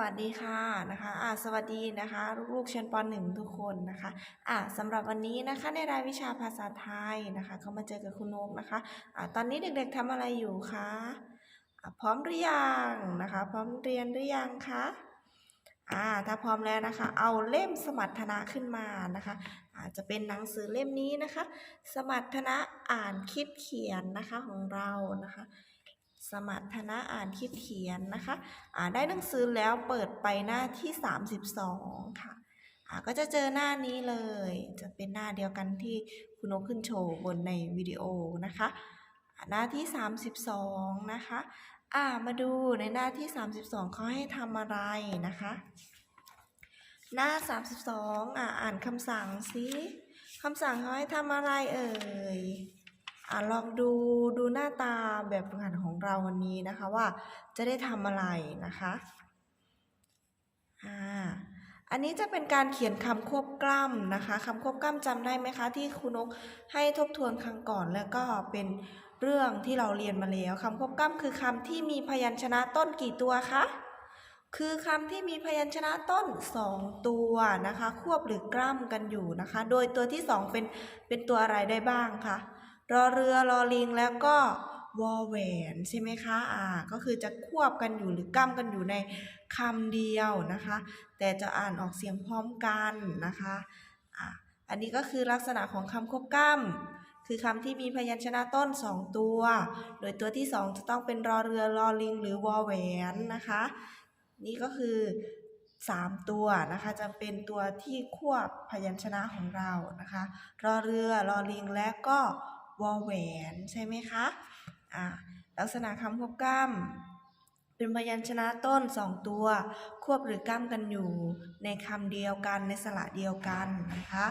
วัสดีค่ะนะคะอ่าสวัสดีนะคะ ลูกๆชั้นป .1 ทุกคนนะคะอ่าสำหรับวันนี้นะคะในรายวิชาภาษาไทยนะคะก็มาเจอกับคุณนกนะคะอ่าตอนนี้เด็กๆทำอะไรอยู่คะอ่าพร้อมหรือยังนะคะ พร้อมเรียนหรือยังคะอ่าถ้าพร้อมแล้วนะคะ เอาเล่มสมรรถนะขึ้นมานะคะอาจจะเป็นหนังสือเล่มนี้นะคะ สมรรถนะอ่านคิดเขียนนะคะของเรานะคะ สมรรถนะอ่านคิดเขียนนะคะอ่าได้หนังสือแล้วเปิดไปหน้าที่ 32 ค่ะอ่าก็จะเจอหน้านี้เลย จะเป็นหน้าเดียวกันที่คุณนกขึ้นโชว์บนในวิดีโอนะคะหน้าที่ 32 นะคะอ่ามาดูในหน้าที่ 32เขาให้ทำอะไรนะคะ หน้า 32อ่าอ่านคำสั่งสิคำสั่งเขาให้ทำอะไรเอ่ย อ่าลองดูดูหน้าตาแบบฝึกหัดของเราวันนี้นะคะว่าจะได้ทำอะไรนะคะอ่าอันนี้จะเป็นการเขียนคำควบกล้ำนะคะคำควบกล้ำจำได้ไหมคะที่ครูนกให้ทบทวนครั้งก่อนแล้วก็เป็นเรื่องที่เราเรียนมาแล้วคำควบกล้ำคือคำที่มีพยัญชนะต้นกี่ตัวคะคือคำที่มีพยัญชนะต้นสองตัวนะคะ ควบหรือกล้ำกันอยู่นะคะ โดยตัวที่สองเป็นเป็นตัวอะไรได้บ้างคะ รอเรือรอลิงแล้วก็วอแหวนใช่ไหมคะ อ่า ก็คือจะควบกันอยู่หรือก้ำกันอยู่ในคำเดียวนะคะ แต่จะอ่านออกเสียงพร้อมกันนะคะ อ่าอันนี้ก็คือลักษณะของคำควบกล้ำคือคำที่มีพยัญชนะต้นสองตัว โดยตัวที่สองจะต้องเป็นรอเรือรอลิง หรือวอแหวนนะคะ นี่ก็คือสามตัวนะคะ จะเป็นตัวที่ควบพยัญชนะของเรานะคะ รอเรือรอลิงและก็ วอแหวนใช่ไหมคะอ่าลักษณะคำควบกล้ำเป็นพยัญชนะต้นสองตัว ควบหรือกล้ำกันอยู่ในคำเดียวกันในสระเดียวกันนะคะ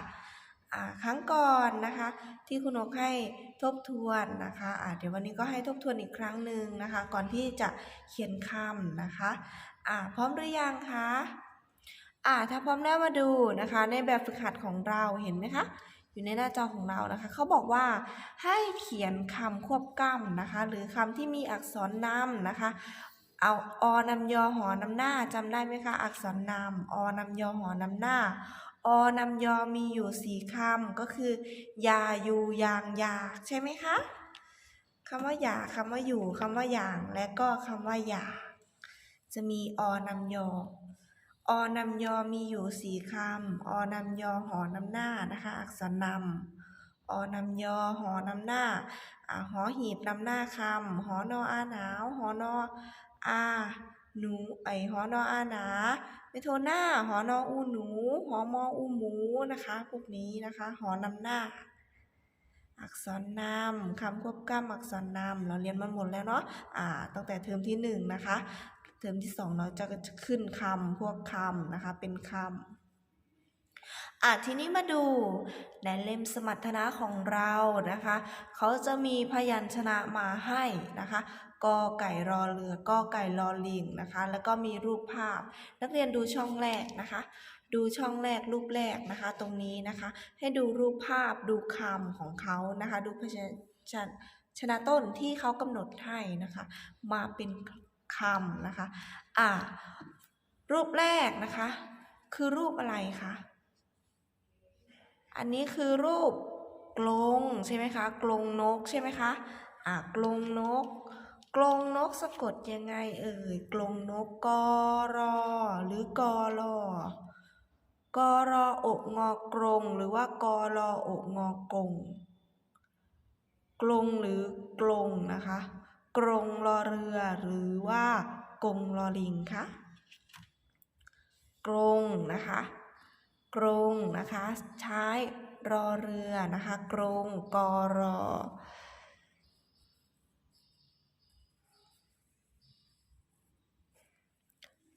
ครั้งก่อนนะคะ ที่คุณนกให้ทบทวนนะคะอ่าเดี๋ยววันนี้ก็ให้ทบทวนอีกครั้งหนึ่งนะคะ ก่อนที่จะเขียนคำนะคะอ่าพร้อมหรือยังคะอ่าถ้าพร้อมแล้วมาดูนะคะ ในแบบฝึกหัดของเราเห็นไหมคะ อยู่ในหน้าจอของเรานะคะ เขาบอกว่าให้เขียนคำควบกล้ำนะคะ หรือคำที่มีอักษรนำนะคะ เอาอนำยอหอนำหน้าจำได้ไหมคะ อักษรนำอนำยอหอนำหน้า อนำยอมีอยู่สี่คำก็คือยาอยู่ยางยากใช่ไหมคะคำว่าอยากคำว่าอยู่คำว่าอย่าง และก็คำว่าอยากจะมีอนำยอ อนำยอมีอยู่สี่คำ อนำยอหอนำหน้านะคะ อักษรนำ อนำยอหอนำหน้าอหอหีบนำหน้าคำ หอนออาหนาว หอนออาหนูไอหอนออาหนาไม่โทหน้า หอนออูหนู หอมออูหมูนะคะ พวกนี้นะคะ หอนำหน้า อักษรนำคำควบกล้ำอักษรนำเราเรียนมันหมดแล้วเนาะอ่าตั้งแต่เทอมที่หนึ่งนะคะ เทอมที่สองเราจะขึ้นคำพวกคำนะคะเป็นคำอะทีนี้มาดูในเล่มสมรรถนะของเรานะคะเขาจะมีพยัญชนะมาให้นะคะกอไก่รอเรือกอไก่รอลิงนะคะ แล้วก็มีรูปภาพ นักเรียนดูช่องแรกนะคะ ดูช่องแรกรูปแรกนะคะ ตรงนี้นะคะ ให้ดูรูปภาพดูคำของเขานะคะ ดูพยัญชนะชนะต้นที่เขากำหนดให้นะคะ มาเป็น คำนะคะ อ่า รูปแรกนะคะ คือรูปอะไรคะ อันนี้คือรูปกลงใช่ไหมคะ กลงนกใช่ไหมคะ อ่า กลงนก กลงนกสะกดยังไงเอ่ย กลงนกกอรอหรือกอรอกอรออกงอกรง หรือว่ากอรออกงอกงกลงหรือกลงนะคะ กรงรอเรือหรือว่ากงรอลิงคะกรงนะคะกรงนะคะใช้รอเรือนะคะกรงกอรอ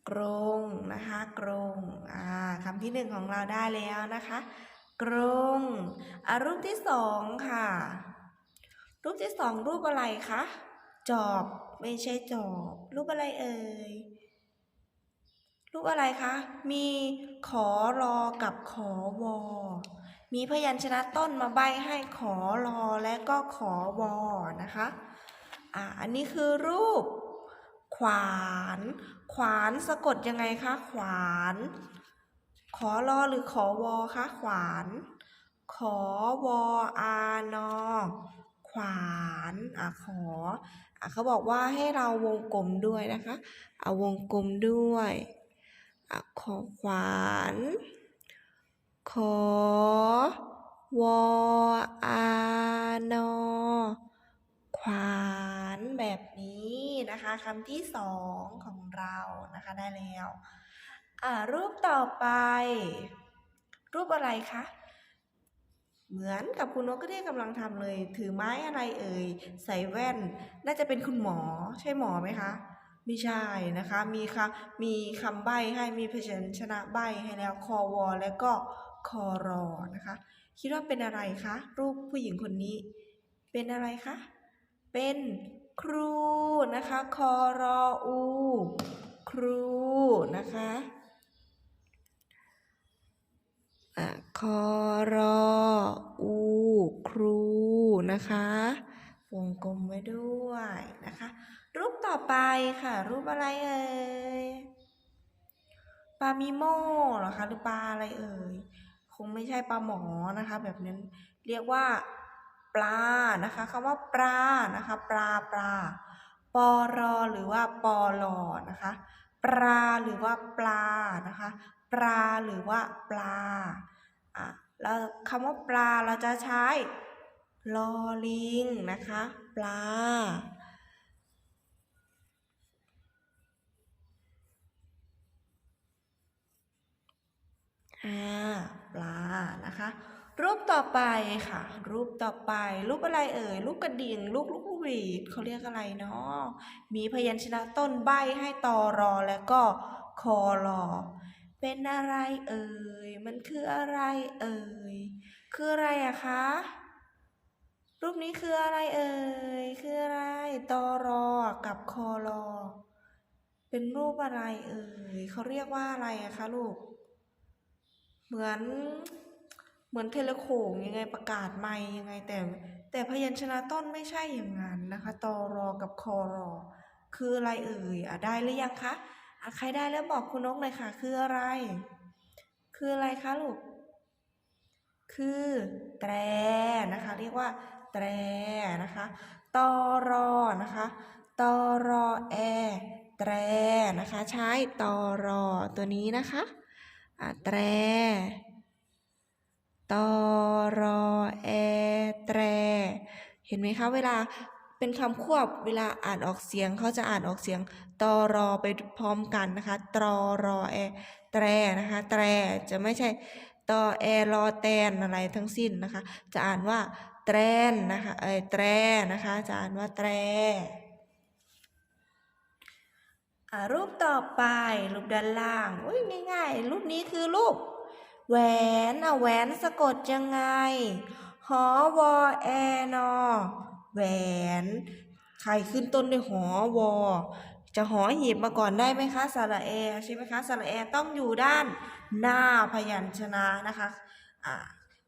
กรงนะคะกรงอ่าคำที่หนึ่งของเราได้แล้วนะคะกรงอ่ารูปที่สองค่ะ รูปที่สองรูปอะไรคะ จอบ ไม่ใช่จอบ รูปอะไรเอ่ย รูปอะไรคะ มีขอรอกับขอวอ มีพยัญชนะต้นมาใบให้ขอรอและก็ขอวอนะคะ อ่าอันนี้คือรูป ขวาน ขวานสะกดยังไงคะ ขวาน ขอรอหรือขอวอคะ ขวาน ขอวออานอขวานอะขอ เขาบอกว่าให้เราวงกลมด้วยนะคะเอาวงกลมด้วยอขอขวาน ขอวอานอขวานแบบนี้นะคะคำที่สองของเรานะคะได้แล้วรูปต่อไป รูปอะไรคะ เหมือนกับคุณนกก็ที่กำลังทำเลย ถือไม้อะไรเอ่ย ใส่แว่น น่าจะเป็นคุณหมอ ใช่หมอไหมคะ ไม่ใช่นะคะ มีคำมีคำใบ้ให้ มีพยัญชนะใบ้ให้แล้ว คอวอแล้วก็คอรอนะคะ คิดว่าเป็นอะไรคะ รูปผู้หญิงคนนี้ เป็นอะไรคะ เป็นครูนะคะ คอรออู ครูนะคะอะ คอรออู ครูนะคะ วงกลมไว้ด้วยนะคะ รูปต่อไปค่ะ รูปอะไรเอ่ยปลามิโมเหรอคะหรือปลาอะไรเอ่ยคงไม่ใช่ปลาหมอนะคะ แบบนั้นเรียกว่าปลานะคะคำว่าปลานะคะ ปลาปลาปอรอหรือว่าปอลอนะคะปลาหรือว่าปลานะคะ ปลาหรือว่าปลา อะแล้วคำว่าปลาเราจะใช้ลอลิงนะคะ ปลา อ่า ปลา นะคะ รูปต่อไปค่ะ รูปต่อไป รูปอะไรเอ่ย รูปกระดิ่ง รูปลูกหวีดเขาเรียกอะไรเนาะมีพยัญชนะต้นใบให้ตอรอแล้วก็คอรอ เป็นอะไรเอ่ย มันคืออะไรเอ่ย คืออะไรอะคะ รูปนี้คืออะไรเอ่ย คืออะไร ตอรอ กับคอรอ เป็นรูปอะไรเอ่ย เขาเรียกว่าอะไรอะคะลูก เหมือน เหมือนเทเลโขงยังไงประกาศไม่ยังไงแต่ แต่พยัญชนะต้นไม่ใช่อย่างนั้นนะคะ ตอรอ กับคอรอ คืออะไรเอ่ย อะได้หรือยังคะอะ ใครได้แล้วบอกคุณนกเลยค่ะ คืออะไร คืออะไรคะลูก คือแตรนะคะ เรียกว่า แตรนะคะตอรอนะคะตอรอแอแตรนะคะ ใช้ตอรอตัวนี้นะคะอะแตรตอรอแอแตร เห็นไหมคะ เวลา เป็นคำควบเวลาอ่านออกเสียงเขาจะอ่านออกเสียงตอรอไปพร้อมกันนะคะตรอรอแอแตรนะคะแตรจะไม่ใช่ตอแอรอแตนอะไรทั้งสิ้นนะคะ จะอ่านว่าแตรนนะคะเอยแตรนะคะจะอ่านว่าแตรรูปต่อไป รูปด้านล่างอุ้ยง่ายๆรูปนี้คือรูป แหวนอะแหวนสะกดยังไงหอวอแอนอ แหวน ใครขึ้นต้นด้วยหอวอ จะหอหีบมาก่อนได้ไหมคะสระแอใช่ไหมคะสระแอต้องอยู่ด้านหน้าพยัญชนะนะคะอ่า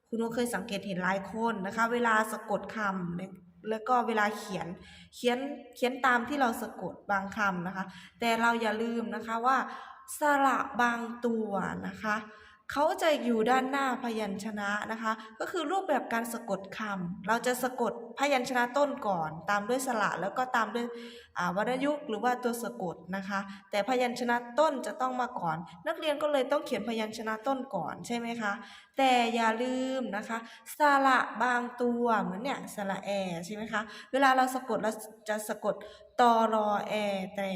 คุณโอเคยสังเกตเห็นหลายคนนะคะ เวลาสะกดคำแล้วก็เวลาเขียนเขียนเขียนตามที่เราสะกดบางคำนะคะ แต่เราอย่าลืมนะคะว่าสระบางตัวนะคะ เขาจะอยู่ด้านหน้าพยัญชนะนะคะ ก็คือรูปแบบการสะกดคำเราจะสะกดพยัญชนะต้นก่อน ตามด้วยสระแล้วก็ตามด้วย วรยุกต์หรือว่าตัวสะกดนะคะ แต่พยัญชนะต้นจะต้องมาก่อน นักเรียนก็เลยต้องเขียนพยัญชนะต้นก่อนใช่ไหมคะ แต่อย่าลืมนะคะสระบางตัวเหมือนเนี่ยสระแอใช่ไหมคะเวลาเราสะกดเราจะสะกดตอรอแอแต่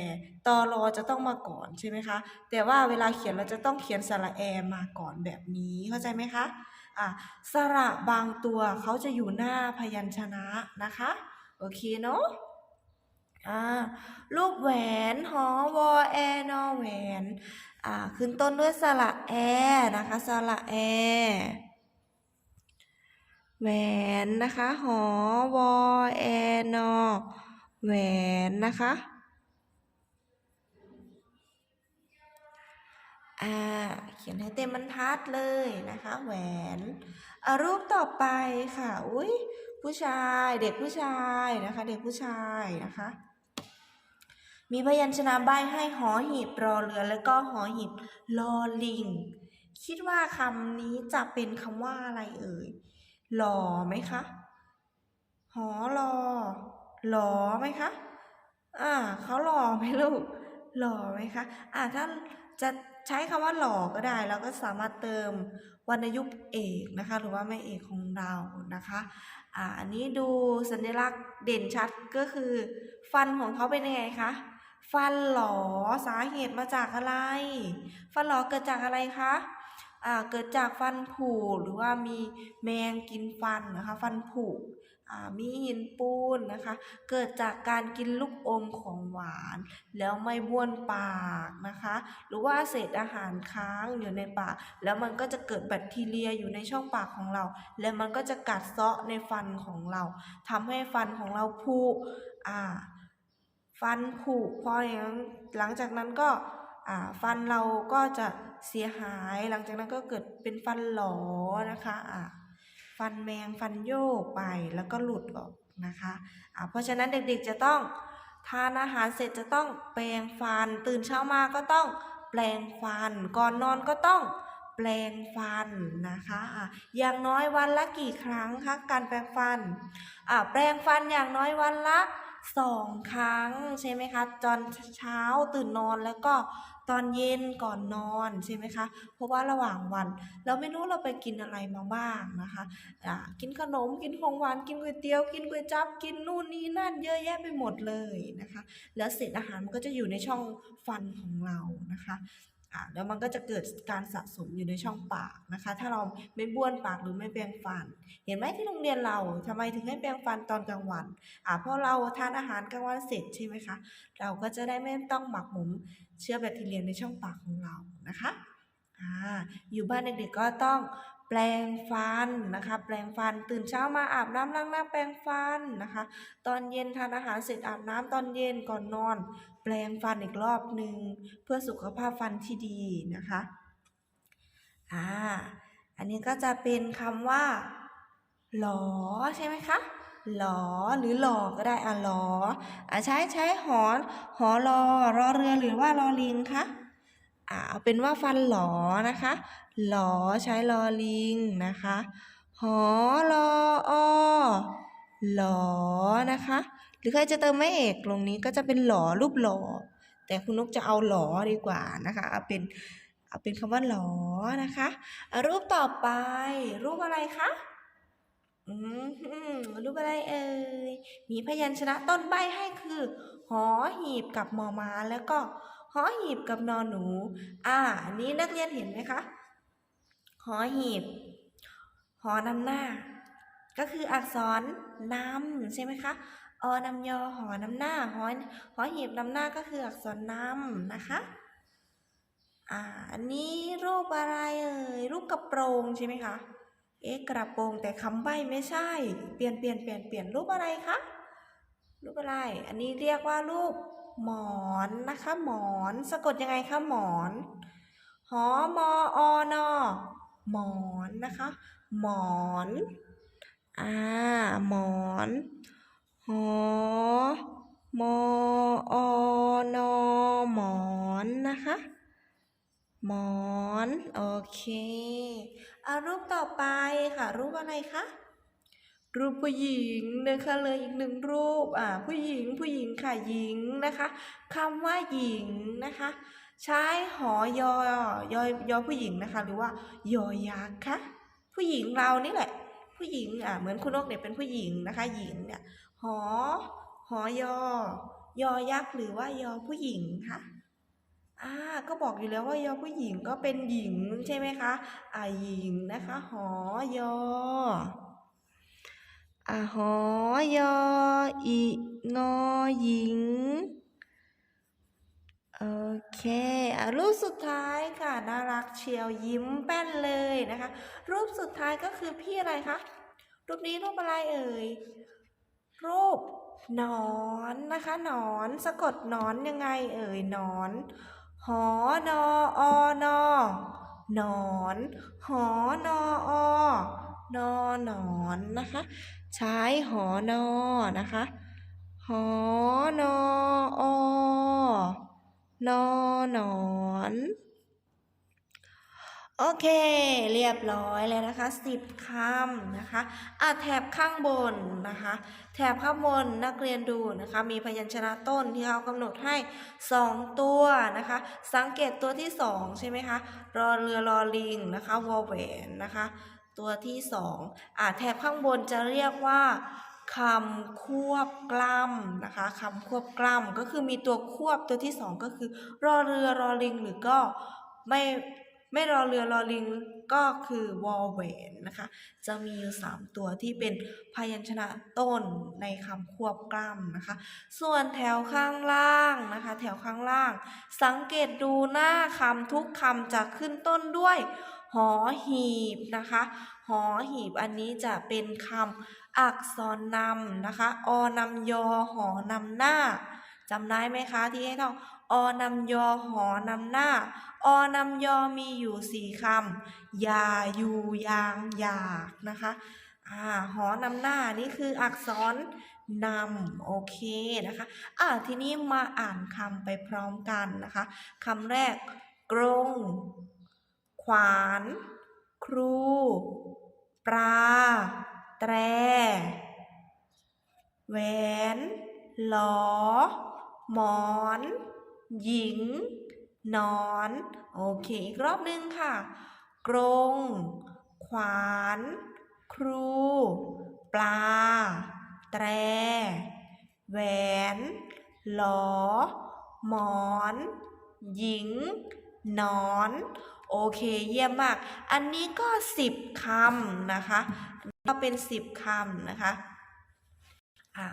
ตอรอจะต้องมาก่อนใช่ไหมคะแต่ว่าเวลาเขียนเราจะต้องเขียนสระแอมาก่อนแบบนี้เข้าใจไหมคะอะสระบางตัวเขาจะอยู่หน้าพยัญชนะนะคะ โอเคเนาะ รูปแหวนหอวอแอนอแหวนอ่าขึ้นต้นด้วยสระแอนะคะสระแอแหวนนะคะหอวอแอนอแหวนนะคะอ่าเขียนให้เต็มบรรทัดเลยนะคะแหวนอ่ารูปต่อไปค่ะ อุ้ยผู้ชายเด็กผู้ชายนะคะ เด็กผู้ชายนะคะ มีพยัญชนะใบให้หอหีบรอเรือแล้วก็หอหีบลอลิง คิดว่าคำนี้จะเป็นคำว่าอะไรเอ่ยหลอไหมคะ หอรอหลอไหมคะ อ่าเขาหล่อไหมลูกหล่อไหมคะ อ่าถ้าจะใช้คำว่าหล่อก็ได้เราก็สามารถเติมวรรณยุกต์เอกนะคะ หรือว่าแม่เอกของเรานะคะอ่าอันนี้ดูสัญลักษณ์เด่นชัดก็คือ ฟันของเขาเป็นยังไงคะ ฟันหลอสาเหตุมาจากอะไร ฟันหลอเกิดจากอะไรคะอ่าเกิดจากฟันผุหรือว่ามีแมงกินฟันนะคะ ฟันผุอ่ามีหินปูนนะคะ เกิดจากการกินลูกอมของหวาน แล้วไม่บ้วนปากนะคะ หรือว่าเศษอาหารค้างอยู่ในปาก แล้วมันก็จะเกิดแบคทีเรียอยู่ในช่องปากของเรา แล้วมันก็จะกัดเซาะในฟันของเราทำให้ฟันของเราผุอ่า ฟันผุพออย่างหลังจากนั้นก็ฟันเราก็จะเสียหายหลังจากนั้นก็เกิดเป็นฟันหลอนะคะอ่าฟันแมงฟันโยกไปแล้วก็หลุดออกนะคะอ่าเพราะฉะนั้นเด็กๆจะต้องทานอาหารเสร็จจะต้องแปรงฟัน ตื่นเช้ามาก็ต้องแปรงฟัน ก่อนนอนก็ต้องแปรงฟันนะคะอะอย่างน้อยวันละกี่ครั้งคะการแปรงฟันแปรงฟันอย่างน้อยวันละ สองครั้งใช่ไหมคะตอนเช้าตื่นนอนแล้วก็ตอนเย็นก่อนนอนใช่ไหมคะเพราะว่าระหว่างวัน เราไม่รู้เราไปกินอะไรมาบ้างนะคะอ่ากินขนมกินของหวานกินก๋วยเตี๋ยวกินก๋วยจั๊บกินนู่นนี่นั่นเยอะแยะไปหมดเลยนะคะ แล้วเศษอาหารมันก็จะอยู่ในช่องฟันของเรานะคะ อะแล้วมันก็จะเกิดการสะสมอยู่ในช่องปากนะคะ ถ้าเราไม่บ้วนปากหรือไม่แปรงฟัน เห็นไหมที่โรงเรียนเราทำไมถึงให้แปรงฟันตอนกลางวันอ่าเพราะเราทานอาหารกลางวันเสร็จใช่ไหมคะเราก็จะได้ไม่ต้องหมักหมมเชื้อแบคทีเรียในช่องปากของเรานะคะอ่าอยู่บ้านเด็กๆก็ต้อง แปรงฟันนะคะ แปรงฟันตื่นเช้ามาอาบน้ำล้างหน้าแปรงฟันนะคะ ตอนเย็นทานอาหารเสร็จอาบน้ำตอนเย็นก่อนนอน แปรงฟันอีกรอบหนึ่งเพื่อสุขภาพฟันที่ดีนะคะอ่าอันนี้ก็จะเป็นคำว่าหลอใช่ไหมคะหลอหรือหลอก็ได้อะหลออะใช้ใช้หอนหอรอรอเรือหรือว่ารอลิงคะ อะเอาเป็นว่าฟันหลอนะคะหลอใช้รอลิงนะคะหอรออหลอนะคะ หรือใครจะเติมไม่เอกลงนี้ก็จะเป็นหลอรูปหลอแต่คุณนกจะเอาหลอดีกว่านะคะเอาเป็นเอาเป็นคำว่าหลอนะคะรูปต่อไป รูปอะไรคะอืมรูปอะไรเอ่ยมีพยัญชนะต้นใบให้คือ หอหีบกับมอม้าแล้วก็ หอหีบกับนอนหนู อ่าอันนี้นักเรียนเห็นไหมคะ หอหีบ หอนำหน้า ก็คืออักษรนำใช่ไหมคะ อนำยอหอนำหน้า หอหอหีบนำหน้าก็คืออักษรนำนะคะ อ่า อันนี้รูปอะไรเอ่ย รูปกระโปรงใช่ไหมคะ เอ๊ะ กระโปรงแต่คำใบ้ไม่ใช่ เปลี่ยนเปลี่ยนเปลี่ยนเปลี่ยนรูปอะไรคะ รูปอะไร อันนี้เรียกว่ารูป หมอนนะคะ หมอนสะกดยังไงคะหมอนหอมออนอหมอนนะคะ หมอนอ่าหมอนหอมออนอหมอนนะคะหมอน โอเคอารูปต่อไปค่ะ รูปอะไรคะ รูปผู้หญิงนะคะเลยอีกหนึ่งรูปอ่าผู้หญิงผู้หญิงค่ะหญิงนะคะคำว่าหญิงนะคะใช้หอยอยอยอผู้หญิงนะคะ หรือว่ายอยักษ์คะผู้หญิงเรานี่แหละ ผู้หญิงอ่าเหมือนคุณนกเนี่ยเป็นผู้หญิงนะคะ หญิงเนี่ยหอหอยอยอยักษ์หรือว่ายอผู้หญิงคะอ่าก็บอกอยู่แล้วว่ายอผู้หญิงก็เป็นหญิงใช่ไหมคะอ่าหญิงนะคะ หอยอ อ่าหอยออีงอหญิง โอเคอะรูปสุดท้ายค่ะน่ารักเชียวยิ้มแป้นเลยนะคะ รูปสุดท้ายก็คือพี่อะไรคะ รูปนี้รูปอะไรเอ่ย รูปหนอนนะคะหนอนสะกดหนอนยังไงเอ่ยหนอน หอนออนอหนอน หอนออนอนอนนะคะ ใช้หอนอนะคะ หอนออนอนอนโอเค เรียบร้อยแล้วนะคะสิบคำนะคะอะแถบข้างบนนะคะ แถบข้างบนนักเรียนดูนะคะ มีพยัญชนะต้นที่เขากำหนดให้ 2 ตัวนะคะ สังเกตตัวที่ 2 ใช่ไหมคะ รอเรือรอลิงนะคะวอแหวนนะคะ ตัวที่2อะแถบข้างบนจะเรียกว่าคำควบกล้ำนะคะคำควบกล้ำก็คือมีตัวควบตัวที่2ก็คือ รอเรือรอลิงหรือก็ไม่ไม่รอเรือรอลิงก็คือวอแหวนนะคะ จะมีอยู่สามตัวที่เป็นพยัญชนะต้นในคำควบกล้ำนะคะ ส่วนแถวข้างล่างนะคะ แถวข้างล่าง สังเกตดูหน้าคำทุกคำจะขึ้นต้นด้วย หอหีบนะคะ หอหีบอันนี้จะเป็นคำอักษรนำนะคะ อนำยอหอนำหน้าจำได้ไหมคะที่ให้ท่องอนำยอหอนำหน้า อนำยอมีอยู่สี่คำยาอยู่ยางอยากนะคะอ่าหอนำหน้านี่คืออักษรนำโอเคนะคะอ่าทีนี้มาอ่านคำไปพร้อมกันนะคะคำแรกกรง ขวาน ครู ปลา แตร แหวน หลอ หมอน หญิง นอน โอเค อีกรอบหนึ่งค่ะ กรง ขวาน ครู ปลา แตร แหวน หลอ หมอน หญิง นอน โอเคเยี่ยมมาก อันนี้ก็สิบคำนะคะ ก็เป็นสิบคำนะคะอ่า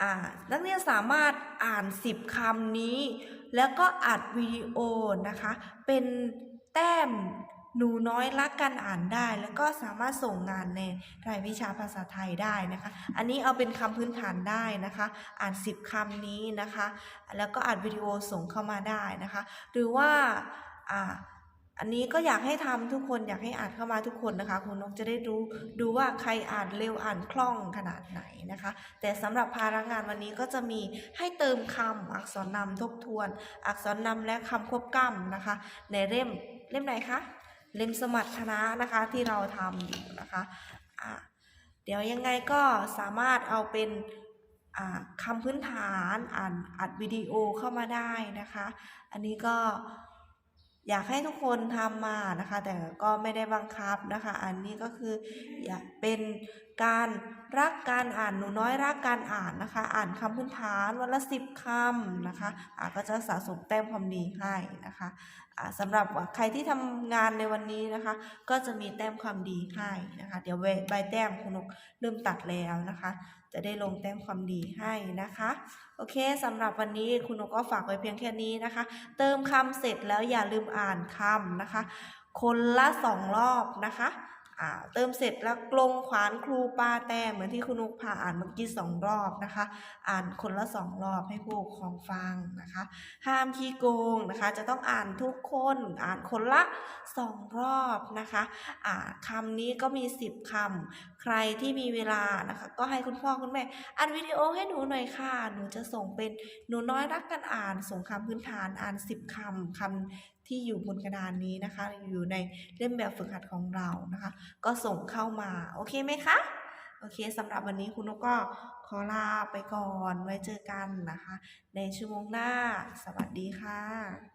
อ่านักเรียนสามารถอ่านสิบคำนี้ แล้วก็อัดวิดีโอนะคะ เป็นแต้มหนูน้อยรักการอ่านได้ แล้วก็สามารถส่งงานในรายวิชาภาษาไทยได้นะคะ อันนี้เอาเป็นคำพื้นฐานได้นะคะ อ่านสิบคำนี้นะคะ แล้วก็อัดวิดีโอส่งเข้ามาได้นะคะ หรือว่า อ่าอันนี้ก็อยากให้ทำทุกคนอยากให้อ่านเข้ามาทุกคนนะคะคุณนกจะได้รู้ดูว่าใครอ่านเร็วอ่านคล่องขนาดไหนนะคะ แต่สำหรับภาระงานวันนี้ก็จะมีให้เติมคำอักษรนำทบทวน อักษรนำและคำควบกล้ำนะคะ ในเล่มเล่มไหนคะเล่มสมรรถนะนะคะที่เราทำอยู่นะคะอ่าเดี๋ยวยังไงก็สามารถเอาเป็นคำพื้นฐานอ่านอัดวิดีโอเข้ามาได้นะคะ อันนี้ก็ อยากให้ทุกคนทำมานะคะ แต่ก็ไม่ได้บังคับนะคะ อันนี้ก็คืออยากเป็นการรักการอ่านหนูน้อยรักการอ่านนะคะ อ่านคำพื้นฐานวันละสิบคำนะคะอ่าก็จะสะสมแต้มความดีให้นะคะอ่าสำหรับใครที่ทำงานในวันนี้นะคะ ก็จะมีแต้มความดีให้นะคะ เดี๋ยวใบแต้มคุณนกเริ่มตัดแล้วนะคะ จะได้ลงแต้มความดีให้นะคะ โอเคสำหรับวันนี้คุณนกก็ฝากไว้เพียงแค่นี้นะคะ เติมคำเสร็จแล้วอย่าลืมอ่านคำนะคะ คนละสองรอบนะคะ เติมเสร็จแล้วกลงขวานครูปาแต้เหมือนที่คุณนุกพาอ่านเมื่อกี้สองรอบนะคะ อ่านคนละสองรอบให้ผู้ปกครองฟังนะคะ ห้ามขี้โกงนะคะ จะต้องอ่านทุกคนอ่านคนละสองรอบนะคะอ่าคำนี้ก็มีสิบคำใครที่มีเวลานะคะ ก็ให้คุณพ่อคุณแม่อัดวิดีโอให้หนูหน่อยค่ะ หนูจะส่งเป็นหนูน้อยรักกันอ่านส่งคำพื้นฐานอ่านสิบคำคำ ที่อยู่บนกระดานนี้นะคะ อยู่ในเล่มแบบฝึกหัดของเรานะคะ ก็ส่งเข้ามา โอเคไหมคะ โอเคสำหรับวันนี้คุณนกก็ขอลาไปก่อน ไว้เจอกันนะคะ ในชั่วโมงหน้า สวัสดีค่ะ